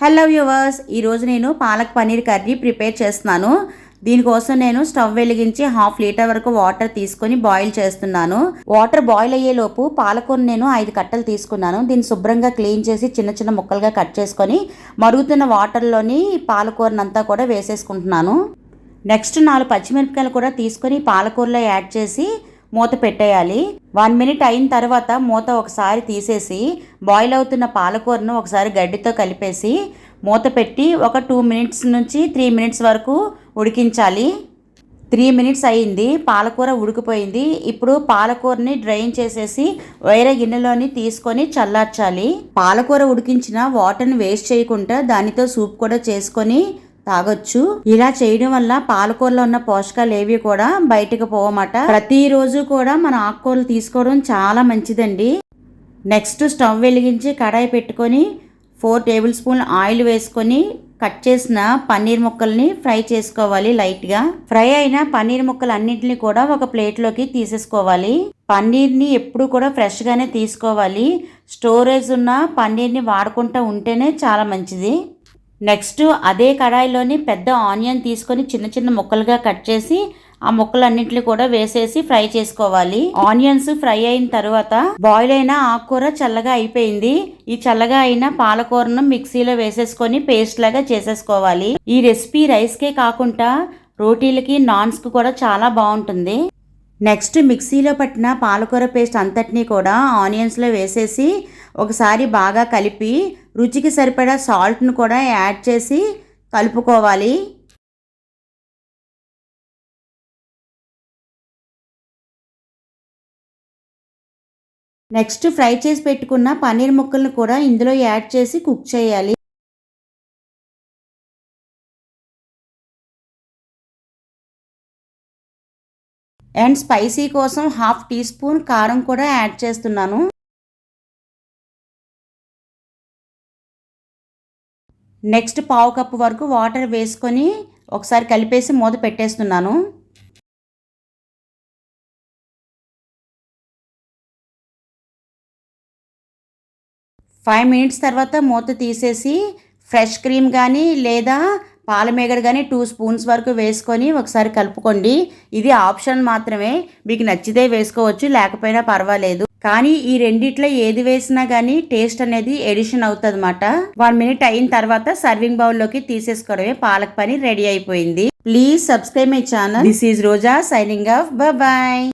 Hello viewers ఈరోజు నేను palak paneer curry prepare చేస్తున్నాను. దీనికోసం నేను స్టవ్ వెలిగించి హాఫ్ లీటర్ వరకు వాటర్ తీసుకొని బాయిల్ చేస్తున్నాను. వాటర్ బాయిల్ అయ్యేలోపు పాలకూర నేను ఐదు కట్టలు తీసుకున్నాను. దీన్ని శుభ్రంగా క్లీన్ చేసి చిన్న చిన్న ముక్కలుగా కట్ చేసుకొని మరుగుతున్న వాటర్లోని పాలకూరనంతా కూడా వేసేసుకుంటున్నాను. నెక్స్ట్ నాలుగు పచ్చిమిరపకాయలు కూడా తీసుకొని పాలకూరలో యాడ్ చేసి మూత పెట్టేయాలి. వన్ మినిట్ అయిన తర్వాత మూత ఒకసారి తీసేసి బాయిల్ అవుతున్న పాలకూరను ఒకసారి గడ్డితో కలిపేసి మూత పెట్టి ఒక టూ మినిట్స్ నుంచి త్రీ మినిట్స్ వరకు ఉడికించాలి. త్రీ మినిట్స్ అయ్యింది పాలకూర ఉడికిపోయింది. ఇప్పుడు పాలకూరని డ్రైన్ చేసేసి వేరే గిన్నెలోని తీసుకొని చల్లార్చాలి. పాలకూర ఉడికించిన వాటర్ని వేస్ట్ చేయకుండా దానితో సూప్ కూడా చేసుకొని తాగొచ్చు. ఇలా చేయడం వల్ల పాలకూరలో ఉన్న పోషకాలు ఏవి కూడా బయటకు పోవమాట. ప్రతిరోజు కూడా మన ఆకుకూరలు తీసుకోవడం చాలా మంచిదండి. నెక్స్ట్ స్టవ్ వెలిగించి కడాయి పెట్టుకొని ఫోర్ టేబుల్ స్పూన్ ఆయిల్ వేసుకొని కట్ చేసిన పన్నీర్ ముక్కల్ని ఫ్రై చేసుకోవాలి లైట్గా. ఫ్రై అయిన పన్నీర్ ముక్కలు అన్నింటినీ కూడా ఒక ప్లేట్లోకి తీసేసుకోవాలి. పన్నీర్ని ఎప్పుడు కూడా ఫ్రెష్గానే తీసుకోవాలి. స్టోరేజ్ ఉన్న పన్నీర్ని వాడుకుంటూ ఉంటేనే చాలా మంచిది. నెక్స్ట్ అదే కడాయిలోని పెద్ద ఆనియన్ తీసుకొని చిన్న చిన్న ముక్కలుగా కట్ చేసి ఆ ముక్కలన్నింటినీ కూడా వేసేసి ఫ్రై చేసుకోవాలి. ఆనియన్స్ ఫ్రై అయిన తర్వాత బాయిల్ అయిన ఆకుకూర చల్లగా అయిపోయింది. ఈ చల్లగా అయిన పాలకూరను మిక్సీలో వేసేసుకొని పేస్ట్ లాగా చేసేసుకోవాలి. ఈ రెసిపీ రైస్కే కాకుండా రోటీలకి నాన్స్కి కూడా చాలా బాగుంటుంది. నెక్స్ట్ మిక్సీలో పట్టిన పాలకూర పేస్ట్ అంతటినీ కూడా ఆనియన్స్లో వేసేసి ఒకసారి బాగా కలిపి రుచికి సరిపడా సాల్ట్ను కూడా యాడ్ చేసి కలుపుకోవాలి. నెక్స్ట్ ఫ్రై చేసి పెట్టుకున్న పన్నీర్ ముక్కలను కూడా ఇందులో యాడ్ చేసి కుక్ చేయాలి. అండ్ స్పైసీ కోసం హాఫ్ టీ స్పూన్ కారం కూడా యాడ్ చేస్తున్నాను. నెక్స్ట్ పావు కప్పు వరకు వాటర్ వేసుకొని ఒకసారి కలిపేసి మూత పెట్టేస్తున్నాను. ఫైవ్ మినిట్స్ తర్వాత మూత తీసేసి ఫ్రెష్ క్రీమ్ కానీ లేదా పాలమేగడ కానీ టూ స్పూన్స్ వరకు వేసుకొని ఒకసారి కలుపుకోండి. ఇది ఆప్షన్ మాత్రమే. మీకు నచ్చితే వేసుకోవచ్చు లేకపోయినా పర్వాలేదు. కానీ ఈ రెండిట్లో ఏది వేసినా కానీ టేస్ట్ అనేది ఎడిషన్ అవుతుంది అనమాట వన్ మినిట్ అయిన తర్వాత సర్వింగ్ బౌల్లోకి తీసేసుకోవడమే పాలక్ పని రెడీ అయిపోయింది. Please subscribe my channel. This is Roja signing off bye